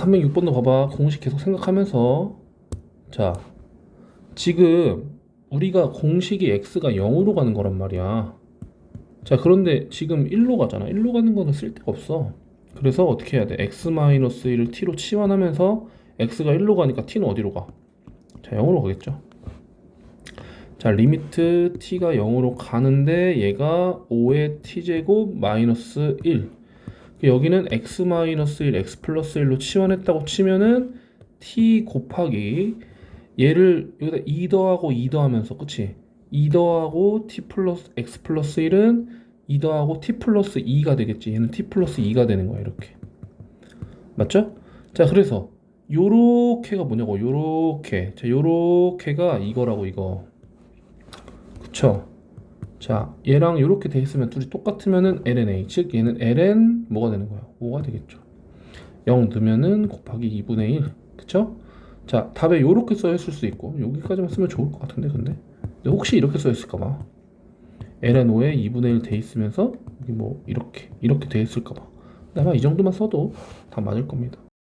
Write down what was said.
306번도 봐봐. 공식 계속 생각하면서. 자, 지금 우리가 공식이 x가 0으로 가는 거란 말이야. 자, 그런데 지금 1로 가잖아. 1로 가는 거는 쓸데가 없어. 그래서 어떻게 해야 돼? x-1을 t로 치환하면서 x가 1로 가니까 t는 어디로 가? 자, 0으로 가겠죠. 자, 리미트 t가 0으로 가는데 얘가 5의 t제곱 마이너스 1. 여기는 x 마이너스 1, x 플러스 1로 치환했다고 치면은 t 곱하기 얘를 여기다 2 더하고 2 더하면서 그치? 2 더하고 t 플러스 x 플러스 1은 2 더하고 t 플러스 2가 되겠지. 얘는 t 플러스 2가 되는 거야 이렇게. 맞죠? 자 그래서 요렇게가 뭐냐고 요렇게 자 요렇게가 이거라고 이거 그쵸? 자 얘랑 요렇게 돼 있으면 둘이 똑같으면은 lna 즉 얘는 ln 뭐가 되는 거야? 5가 되겠죠. 0 넣으면은 곱하기 2분의 1 그쵸? 자 답에 요렇게 써 있을 수 있고 여기까지만 쓰면 좋을 것 같은데 근데? 근데 혹시 이렇게 써 있을까 봐. ln 5에 2분의 1 돼 있으면서 여기 뭐 이렇게 이렇게 돼 있을까봐. 근데 아마 이 정도만 써도 다 맞을 겁니다